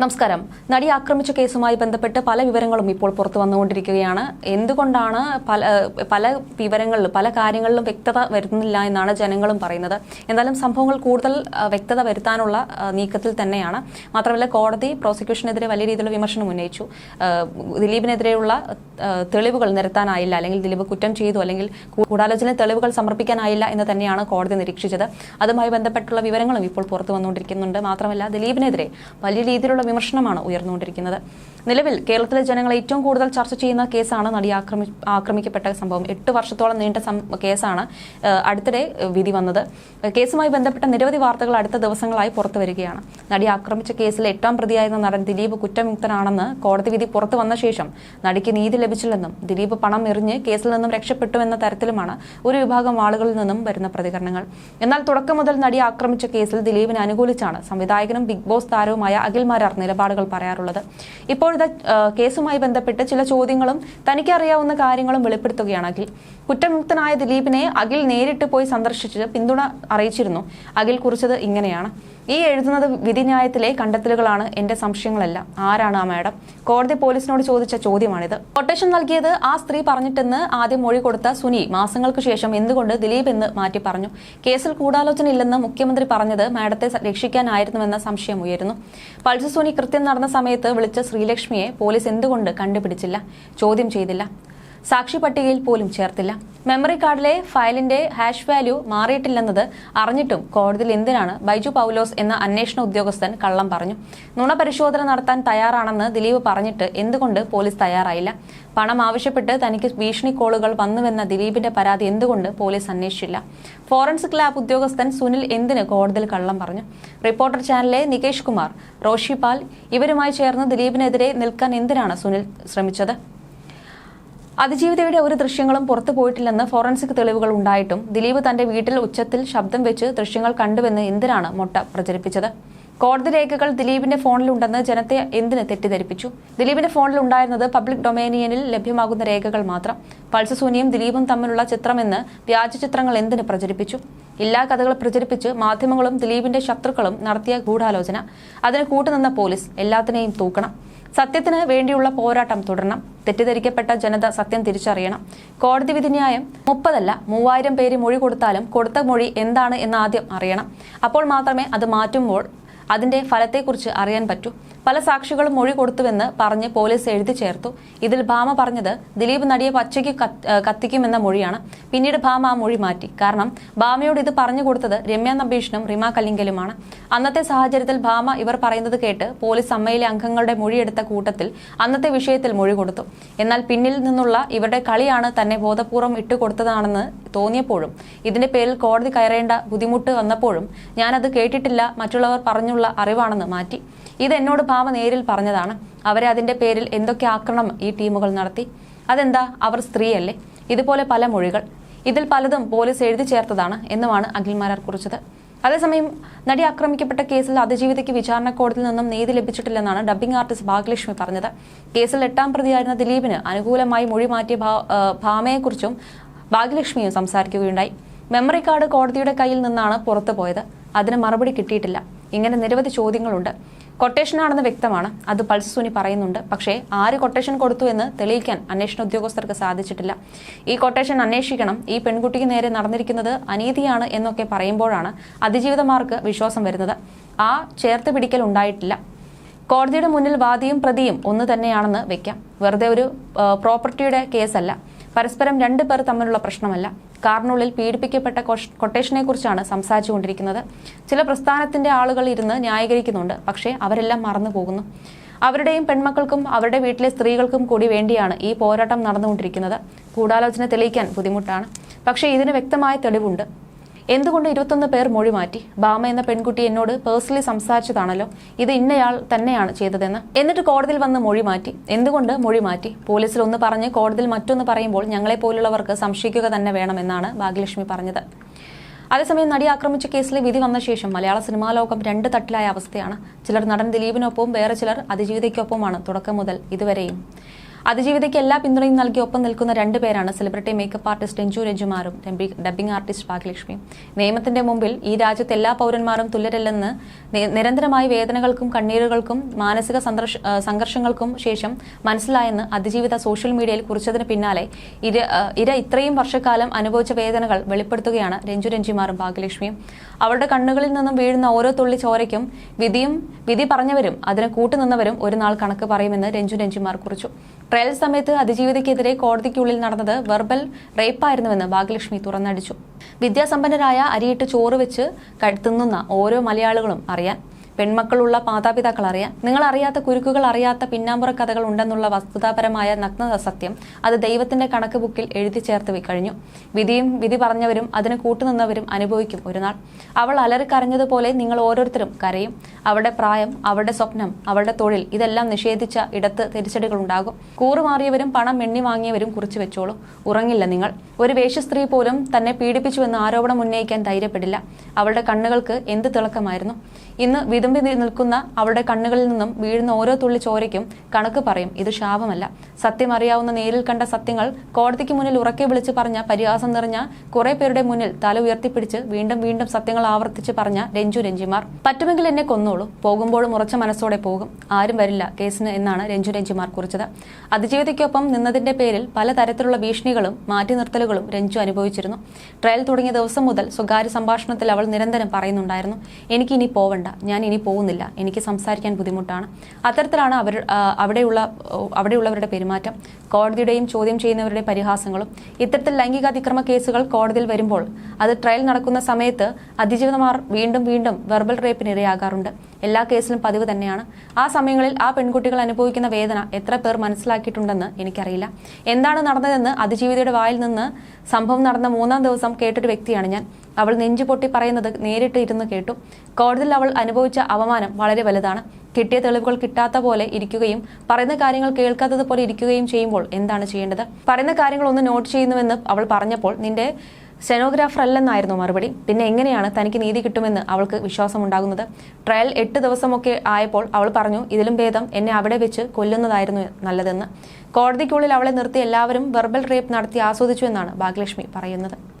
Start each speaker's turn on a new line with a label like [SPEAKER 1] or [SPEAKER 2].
[SPEAKER 1] നമസ്കാരം. നടി ആക്രമിച്ച കേസുമായി ബന്ധപ്പെട്ട് പല വിവരങ്ങളും ഇപ്പോൾ പുറത്തു വന്നുകൊണ്ടിരിക്കുകയാണ്. എന്തുകൊണ്ടാണ് പല പല വിവരങ്ങളിലും പല കാര്യങ്ങളിലും വ്യക്തത വരുന്നില്ല എന്നാണ് ജനങ്ങളും പറയുന്നത്. എന്തായാലും സംഭവങ്ങൾ കൂടുതൽ വ്യക്തത വരുത്താനുള്ള നീക്കത്തിൽ തന്നെയാണ്. മാത്രമല്ല കോടതി പ്രോസിക്യൂഷനെതിരെ വലിയ രീതിയിലുള്ള വിമർശനം ഉന്നയിച്ചു. ദിലീപിനെതിരെയുള്ള തെളിവുകൾ നിരത്താനായില്ല. അല്ലെങ്കിൽ ദിലീപ് കുറ്റം ചെയ്തു. അല്ലെങ്കിൽ കൂടാലോചന തെളിവുകൾ സമർപ്പിക്കാനായില്ല എന്ന് തന്നെയാണ് കോടതി നിരീക്ഷിച്ചത്. അതുമായി ബന്ധപ്പെട്ടുള്ള വിവരങ്ങളും ഇപ്പോൾ പുറത്തു വന്നുകൊണ്ടിരിക്കുന്നുണ്ട്. മാത്രമല്ല ദിലീപിനെതിരെ വലിയ രീതിയിലുള്ള വിമർശനമാണ് ഉയർന്നുകൊണ്ടിരിക്കുന്നത്. നിലവിൽ കേരളത്തിലെ ജനങ്ങൾ ഏറ്റവും കൂടുതൽ ചർച്ച ചെയ്യുന്ന കേസാണ് നടി ആക്രമി ആക്രമിക്കപ്പെട്ട സംഭവം. എട്ട് വർഷത്തോളം നീണ്ട കേസാണ് അടുത്തിടെ വിധി വന്നത്. കേസുമായി ബന്ധപ്പെട്ട നിരവധി വാർത്തകൾ അടുത്ത ദിവസങ്ങളായി പുറത്തു വരികയാണ് നടി ആക്രമിച്ച കേസിൽ എട്ടാം പ്രതിയായിരുന്ന നടൻ ദിലീപ് കുറ്റമുക്തനാണെന്ന് കോടതി വിധി പുറത്തു വന്ന ശേഷം നടിക്ക് നീതി ലഭിച്ചില്ലെന്നും ദിലീപ് പണം എറിഞ്ഞ് കേസിൽ നിന്നും രക്ഷപ്പെട്ടുവെന്ന തരത്തിലുമാണ് ഒരു വിഭാഗം ആളുകളിൽ നിന്നും വരുന്ന പ്രതികരണങ്ങൾ. എന്നാൽ തുടക്കം മുതൽ നടി ആക്രമിച്ച കേസിൽ ദിലീപിനെ അനുകൂലിച്ചാണ് സംവിധായകനും ബിഗ് ബോസ് താരവുമായ അഖിൽ മാരാർ നിലപാടുകൾ പറയാറുള്ളത്. ഇപ്പോഴത്തെ കേസുമായി ബന്ധപ്പെട്ട് ചില ചോദ്യങ്ങളും തനിക്കറിയാവുന്ന കാര്യങ്ങളും വെളിപ്പെടുത്തുകയാണ് അഖിൽ. കുറ്റമുക്തനായ ദിലീപിനെ അഖിൽ നേരിട്ട് പോയി സന്ദർശിച്ച് പിന്തുണ അറിയിച്ചിരുന്നു. അഖിൽ കുറിച്ചത് ഇങ്ങനെയാണ്. ഈ എഴുതുന്നത് വിധിന്യായത്തിലെ കണ്ടെത്തലുകളാണ് എന്റെ സംശയങ്ങളല്ല. ആരാണ് ആ മാഡം? കോടതി പോലീസിനോട് ചോദിച്ച ചോദ്യമാണിത്. കൊട്ടേഷൻ നൽകിയത് ആ സ്ത്രീ പറഞ്ഞിട്ടെന്ന് ആദ്യം മൊഴി കൊടുത്ത സുനി മാസങ്ങൾക്ക് ശേഷം എന്തുകൊണ്ട് ദിലീപ് എന്ന് മാറ്റി പറഞ്ഞു. കേസിൽ കൂടാലോചന ഇല്ലെന്ന് മുഖ്യമന്ത്രി പറഞ്ഞത് മാഡത്തെ രക്ഷിക്കാനായിരുന്നുവെന്ന സംശയം ഉയരുന്നു. പൾസ് സുനി കൃത്യം നടന്ന സമയത്ത് വിളിച്ച ശ്രീലക്ഷ്മിയെ പോലീസ് എന്തുകൊണ്ട് കണ്ടുപിടിച്ചില്ല? ചോദ്യം ചെയ്തില്ല. സാക്ഷി പട്ടികയിൽ പോലും ചേർത്തില്ല. മെമ്മറി കാർഡിലെ ഫയലിന്റെ ഹാഷ് വാല്യൂ മാറിയിട്ടില്ലെന്നത് അറിഞ്ഞിട്ടും കോടതിയിൽ എന്തിനാണ് ബൈജു പൗലോസ് എന്ന അന്വേഷണ ഉദ്യോഗസ്ഥൻ കള്ളം പറഞ്ഞു. നുണ പരിശോധന നടത്താൻ തയ്യാറാണെന്ന് ദിലീപ് പറഞ്ഞിട്ട് എന്തുകൊണ്ട് പോലീസ് തയ്യാറായില്ല? പണം ആവശ്യപ്പെട്ട് തനിക്ക് ഭീഷണി കോളുകൾ വന്നുവെന്ന ദിലീപിന്റെ പരാതി എന്തുകൊണ്ട് പോലീസ് അന്വേഷിച്ചില്ല? ഫോറൻസിക് ലാബ് ഉദ്യോഗസ്ഥൻ സുനിൽ എന്തിന് കോടതിയിൽ കള്ളം പറഞ്ഞു? റിപ്പോർട്ടർ ചാനലിലെ നികേഷ് കുമാർ റോഷിപാൽ ഇവരുമായി ചേർന്ന് ദിലീപിനെതിരെ നിൽക്കാൻ എന്തിനാണ് സുനിൽ ശ്രമിച്ചത്? അതിജീവിതയുടെ ഒരു ദൃശ്യങ്ങളും പുറത്തു പോയിട്ടില്ലെന്ന് ഫോറൻസിക് തെളിവുകൾ ഉണ്ടായിട്ടും ദിലീപ് തന്റെ വീട്ടിൽ ഉച്ചത്തിൽ ശബ്ദം വെച്ച് ദൃശ്യങ്ങൾ കണ്ടുവെന്ന് എന്തിനാണ് മൊട്ട പ്രചരിപ്പിച്ചത്? കോടതി രേഖകൾ ദിലീപിന്റെ ഫോണിലുണ്ടെന്ന് ജനത്തെ എന്തിന് തെറ്റിദ്ധരിപ്പിച്ചു? ദിലീപിന്റെ ഫോണിലുണ്ടായിരുന്നത് പബ്ലിക് ഡൊമേനിയനിൽ ലഭ്യമാകുന്ന രേഖകൾ മാത്രം. പൾസസൂനിയും ദിലീപും തമ്മിലുള്ള ചിത്രമെന്ന് വ്യാജ ചിത്രങ്ങൾ എന്തിന് പ്രചരിപ്പിച്ചു? എല്ലാ കഥകൾ പ്രചരിപ്പിച്ച് മാധ്യമങ്ങളും ദിലീപിന്റെ ശത്രുക്കളും നടത്തിയ ഗൂഢാലോചന. അതിന് കൂട്ടുനിന്ന പോലീസ് എല്ലാത്തിനെയും തൂക്കണം. സത്യത്തിന് വേണ്ടിയുള്ള പോരാട്ടം തുടരണം. തെറ്റിദ്ധരിക്കപ്പെട്ട ജനത സത്യം തിരിച്ചറിയണം. കോടതി വിധിന്യായം മുപ്പതല്ല മൂവായിരം പേര് മൊഴി കൊടുത്താലും കൊടുത്ത മൊഴി എന്താണ് എന്ന് ആദ്യം അറിയണം. അപ്പോൾ മാത്രമേ അത് മാറ്റുമ്പോൾ അതിന്റെ ഫലത്തെക്കുറിച്ച് അറിയാൻ പറ്റൂ. പല സാക്ഷികളും മൊഴി കൊടുത്തുവെന്ന് പറഞ്ഞ് പോലീസ് എഴുതി ചേർത്തു. ഇതിൽ ഭാമ പറഞ്ഞത് ദിലീപ് നടിയെ പച്ചയ്ക്ക് കത്തിക്കുമെന്ന മൊഴിയാണ്. പിന്നീട് ഭാമ ആ മൊഴി മാറ്റി. കാരണം ഭാമയോട് ഇത് പറഞ്ഞു കൊടുത്തത് രമ്യ നബീഷിനും റിമ കല്ലിങ്കലുമാണ്. അന്നത്തെ സാഹചര്യത്തിൽ ഭാമ ഇവർ പറയുന്നത് കേട്ട് പോലീസ് അമ്മയിലെ അംഗങ്ങളുടെ മൊഴിയെടുത്ത കൂട്ടത്തിൽ അന്നത്തെ വിഷയത്തിൽ മൊഴി കൊടുത്തു. എന്നാൽ പിന്നിൽ നിന്നുള്ള ഇവരുടെ കളിയാണ് തന്നെ ബോധപൂർവം ഇട്ടുകൊടുത്തതാണെന്ന് തോന്നിയപ്പോഴും ഇതിന്റെ പേരിൽ കോടതി കയറേണ്ട ബുദ്ധിമുട്ട് വന്നപ്പോഴും ഞാനത് കേട്ടിട്ടില്ല മറ്റുള്ളവർ പറഞ്ഞുള്ള അറിവാണെന്ന് മാറ്റി. ഇത് എന്നോട് ഭാമ നേരിൽ പറഞ്ഞതാണ്. അവരെ അതിന്റെ പേരിൽ എന്തൊക്കെ ആക്രമണം ഈ ടീമുകൾ നടത്തി? അതെന്താ? അവർ സ്ത്രീയല്ലേ? ഇതുപോലെ പല മൊഴികൾ. ഇതിൽ പലതും പോലീസ് എഴുതി ചേർത്തതാണ് എന്നുമാണ് അഖിൽമാരാർ കുറിച്ചത്. അതേസമയം നടി ആക്രമിക്കപ്പെട്ട കേസിൽ അതിജീവിതയ്ക്ക് വിചാരണ കോടതിയിൽ നിന്നും നീതി ലഭിച്ചിട്ടില്ലെന്നാണ് ഡബ്ബിംഗ് ആർട്ടിസ്റ്റ് ഭാഗ്യലക്ഷ്മി പറഞ്ഞത്. കേസിൽ എട്ടാം പ്രതിയായിരുന്ന ദിലീപിന് അനുകൂലമായി മൊഴി മാറ്റിയ ഭാമയെക്കുറിച്ചും ഭാഗ്യലക്ഷ്മിയും സംസാരിക്കുകയുണ്ടായി. മെമ്മറി കാർഡ് കോടതിയുടെ കയ്യിൽ നിന്നാണ് പുറത്തു പോയത് അതിന് മറുപടി കിട്ടിയിട്ടില്ല. ഇങ്ങനെ നിരവധി ചോദ്യങ്ങളുണ്ട്. കൊട്ടേഷനാണെന്ന് വ്യക്തമാണ്. അത് പൾസ് സുനി പറയുന്നുണ്ട്. പക്ഷേ ആര് കൊട്ടേഷൻ കൊടുത്തു എന്ന് തെളിയിക്കാൻ അന്വേഷണ ഉദ്യോഗസ്ഥർക്ക് സാധിച്ചിട്ടില്ല. ഈ കൊട്ടേഷൻ അന്വേഷിക്കണം. ഈ പെൺകുട്ടിക്ക് നേരെ നടന്നിരിക്കുന്നത് അനീതിയാണ് എന്നൊക്കെ പറയുമ്പോഴാണ് അതിജീവിതമാർക്ക് വിശ്വാസം വരുന്നത്. ആ ചേർത്ത് പിടിക്കൽ ഉണ്ടായിട്ടില്ല. കോടതിയുടെ മുന്നിൽ വാദിയും പ്രതിയും ഒന്ന് തന്നെയാണെന്ന് വെക്കാം. വെറുതെ ഒരു പ്രോപ്പർട്ടിയുടെ കേസല്ല പരസ്പരം രണ്ടു പേർ തമ്മിലുള്ള പ്രശ്നമല്ല. കാറിനുള്ളിൽ പീഡിപ്പിക്കപ്പെട്ട കൊട്ടേഷനെ കുറിച്ചാണ് സംസാരിച്ചുകൊണ്ടിരിക്കുന്നത്. ചില പ്രസ്ഥാനത്തിന്റെ ആളുകൾ ഇരുന്ന് ന്യായീകരിക്കുന്നുണ്ട്. പക്ഷേ അവരെല്ലാം മറന്നു പോകുന്നു. അവരുടെയും പെൺമക്കൾക്കും അവരുടെ വീട്ടിലെ സ്ത്രീകൾക്കും കൂടി വേണ്ടിയാണ് ഈ പോരാട്ടം നടന്നുകൊണ്ടിരിക്കുന്നത്. ഗൂഢാലോചന തെളിയിക്കാൻ ബുദ്ധിമുട്ടാണ്. പക്ഷേ ഇതിന് വ്യക്തമായ തെളിവുണ്ട്. എന്തുകൊണ്ട് ഇരുപത്തൊന്ന് പേർ മൊഴി മാറ്റി? ബാമ എന്ന പെൺകുട്ടി എന്നോട് പേഴ്സണലി സംസാരിച്ചതാണല്ലോ. ഇത് ഇന്നയാൾ തന്നെയാണ് ചെയ്തതെന്ന്. എന്നിട്ട് കോടതിയിൽ വന്ന് മൊഴി മാറ്റി. എന്തുകൊണ്ട് മൊഴി മാറ്റി? പോലീസിൽ ഒന്ന് പറഞ്ഞ് കോടതിയിൽ മറ്റൊന്ന് പറയുമ്പോൾ ഞങ്ങളെ പോലുള്ളവർക്ക് സംശയിക്കുക തന്നെ വേണമെന്നാണ് ഭാഗ്യലക്ഷ്മി പറഞ്ഞത്. അതേസമയം നടി ആക്രമിച്ച കേസിലെ വിധി വന്ന ശേഷം മലയാള സിനിമാ ലോകം രണ്ട് തട്ടിലായ അവസ്ഥയാണ്. ചിലർ നടൻ ദിലീപിനൊപ്പവും വേറെ ചിലർ അതിജീവിതയ്ക്കൊപ്പമാണ് തുടക്കം മുതൽ ഇതുവരെയും. അതിജീവിതയ്ക്ക് എല്ലാ പിന്തുണയും നൽകി ഒപ്പം നിൽക്കുന്ന രണ്ട് പേരാണ് സെലിബ്രിറ്റി മേക്കപ്പ് ആർട്ടിസ്റ്റ് രഞ്ജു രഞ്ജുമാറും ഡബ്ബി- ഡബ്ബിംഗ് ആർട്ടിസ്റ്റ് ഭാഗ്യലക്ഷ്മിയും നിയമത്തിന്റെ മുമ്പിൽ ഈ രാജ്യത്തെ എല്ലാ പൗരന്മാരും തുല്യരല്ലെന്ന് നിരന്തരമായ വേദനകൾക്കും കണ്ണീരുകൾക്കും മാനസിക സംഘർഷങ്ങൾക്കും ശേഷം മനസ്സിലായെന്ന് അതിജീവിത സോഷ്യൽ മീഡിയയിൽ കുറിച്ചതിന് പിന്നാലെ ഇര ഇര ഇത്രയും വർഷക്കാലം അനുഭവിച്ച വേദനകൾ വെളിപ്പെടുത്തുകയാണ് രഞ്ജു രഞ്ജിമാറും ഭാഗ്യലക്ഷ്മിയും. അവരുടെ കണ്ണുകളിൽ നിന്നും വീഴുന്ന ഓരോ തുള്ളി ചോരയ്ക്കും വിധിയും വിധി പറഞ്ഞവരും അതിന് കൂട്ടുനിന്നവരും ഒരു നാൾ കണക്ക് പറയുമെന്ന് രഞ്ജു രഞ്ജിമാർ കുറിച്ചു. ട്രയൽ സമയത്ത് അതിജീവിതയ്ക്കെതിരെ കോടതിക്കുള്ളിൽ നടന്നത് വെർബൽ റേപ്പായിരുന്നുവെന്ന് ഭാഗ്യലക്ഷ്മി തുറന്നടിച്ചു. വിദ്യാസമ്പന്നരായ അരിയിട്ട് ചോറ് വെച്ച് തിന്നുന്ന ഓരോ മലയാളികളും അറിയാൻ പെൺമക്കളുള്ള മാതാപിതാക്കൾ അറിയാൻ നിങ്ങൾ അറിയാത്ത കുരുക്കുകൾ അറിയാത്ത പിന്നാമ്പുറ കഥകൾ ഉണ്ടെന്നുള്ള വസ്തുതാപരമായ നഗ്നത സത്യം അത് ദൈവത്തിന്റെ കണക്ക് ബുക്കിൽ എഴുതി ചേർത്ത് കഴിഞ്ഞു. വിധിയും വിധി പറഞ്ഞവരും അതിന് കൂട്ടുനിന്നവരും അനുഭവിക്കും ഒരു നാൾ. അവൾ അലറിക്കരഞ്ഞതുപോലെ നിങ്ങൾ ഓരോരുത്തരും കരയും. അവളുടെ പ്രായം അവളുടെ സ്വപ്നം അവളുടെ തൊഴിൽ ഇതെല്ലാം നിഷേധിച്ച ഇടത്ത് തിരിച്ചടികൾ ഉണ്ടാകും. കൂറുമാറിയവരും പണം എണ്ണി വാങ്ങിയവരും കുറിച്ചു വെച്ചോളൂ. ഉറങ്ങില്ല നിങ്ങൾ. ഒരു വേഷ സ്ത്രീ പോലും തന്നെ പീഡിപ്പിച്ചുവെന്ന് ആരോപണം ഉന്നയിക്കാൻ ധൈര്യപ്പെടില്ല. അവളുടെ കണ്ണുകൾക്ക് എന്ത് തിളക്കമായിരുന്നു. ഇന്ന് വിതുമ്പി നിൽക്കുന്ന അവളുടെ കണ്ണുകളിൽ നിന്നും വീഴുന്ന ഓരോ തുള്ളി ചോരയ്ക്കും കണക്ക് പറയും. ഇത് ശാപമല്ല. സത്യം അറിയാവുന്ന നേരിൽ കണ്ട സത്യങ്ങൾ കോടതിക്ക് മുന്നിൽ ഉറക്കെ വിളിച്ച് പറഞ്ഞ പരിഹാസം നിറഞ്ഞ കുറെ പേരുടെ മുന്നിൽ തല ഉയർത്തിപ്പിടിച്ച് വീണ്ടും വീണ്ടും സത്യങ്ങൾ ആവർത്തിച്ച് പറഞ്ഞ രഞ്ജു രഞ്ജിമാർ. പറ്റുമെങ്കിൽ എന്നെ കൊന്നോളൂ. പോകുമ്പോഴും ഉറച്ച മനസ്സോടെ പോകും. ആരും വരില്ല കേസിന് എന്നാണ് രഞ്ജു രഞ്ജിമാർ കുറിച്ചത്. അതിജീവിതയ്ക്കൊപ്പം നിന്നതിന്റെ പേരിൽ പലതരത്തിലുള്ള ഭീഷണികളും മാറ്റി നിർത്തലുകളും രഞ്ജു അനുഭവിച്ചിരുന്നു. ട്രയൽ തുടങ്ങിയ ദിവസം മുതൽ സ്വകാര്യ സംഭാഷണത്തിൽ അവൾ നിരന്തരം പറയുന്നുണ്ടായിരുന്നു. എനിക്ക് ഇനി പോവണ്ട. ഞാൻ ഇനി പോകുന്നില്ല എനിക്ക് സംസാരിക്കാൻ ബുദ്ധിമുട്ടാണ്. അത്തരത്തിലാണ് അവർ അവിടെയുള്ള അവിടെയുള്ളവരുടെ പെരുമാറ്റം കോടതിയുടെയും ചോദ്യം ചെയ്യുന്നവരുടെ പരിഹാസങ്ങളും ഇത്തരത്തിൽ ലൈംഗികാതിക്രമ കേസുകൾ കോടതിയിൽ വരുമ്പോൾ അത് ട്രയൽ നടക്കുന്ന സമയത്ത് അതിജീവിതമാർ വീണ്ടും വീണ്ടും വെർബൽ റേപ്പിന് ഇരയാകാറുണ്ട് എല്ലാ കേസിലും പതിവ് തന്നെയാണ്. ആ സമയങ്ങളിൽ ആ പെൺകുട്ടികൾ അനുഭവിക്കുന്ന വേദന എത്ര പേർ മനസ്സിലാക്കിയിട്ടുണ്ടെന്ന് എനിക്കറിയില്ല. എന്താണ് നടന്നതെന്ന് അതിജീവിതയുടെ വായിൽ നിന്ന് സംഭവം നടന്ന മൂന്നാം ദിവസം കേട്ടൊരു വ്യക്തിയാണ് ഞാൻ. അവൾ നെഞ്ചു പൊട്ടി പറയുന്നത് നേരിട്ട് ഇരുന്ന് കേട്ടു. കോടതിയിൽ അവൾ അനുഭവിച്ച അവമാനം വളരെ വലുതാണ്. കിട്ടിയ തെളിവുകൾ കിട്ടാത്ത പോലെ ഇരിക്കുകയും പറയുന്ന കാര്യങ്ങൾ കേൾക്കാത്തത് പോലെ ഇരിക്കുകയും ചെയ്യുമ്പോൾ എന്താണ് ചെയ്യേണ്ടത്? പറയുന്ന കാര്യങ്ങൾ ഒന്ന് നോട്ട് ചെയ്യുന്നുവെന്ന് അവൾ പറഞ്ഞപ്പോൾ നിന്റെ സെനോഗ്രാഫർ അല്ലെന്നായിരുന്നു മറുപടി. പിന്നെ എങ്ങനെയാണ് തനിക്ക് നീതി കിട്ടുമെന്ന് അവൾക്ക് വിശ്വാസമുണ്ടാകുന്നത്? ട്രയൽ എട്ട് ദിവസമൊക്കെ ആയപ്പോൾ അവൾ പറഞ്ഞു ഇതിലും ഭേദം എന്നെ അവിടെ വെച്ച് കൊല്ലുന്നതായിരുന്നു നല്ലതെന്ന്. കോടതിക്കുള്ളിൽ അവളെ നിർത്തി എല്ലാവരും വെർബൽ റേപ്പ് നടത്തി ആസ്വദിച്ചു എന്നാണ് ഭാഗ്യലക്ഷ്മി പറയുന്നത്.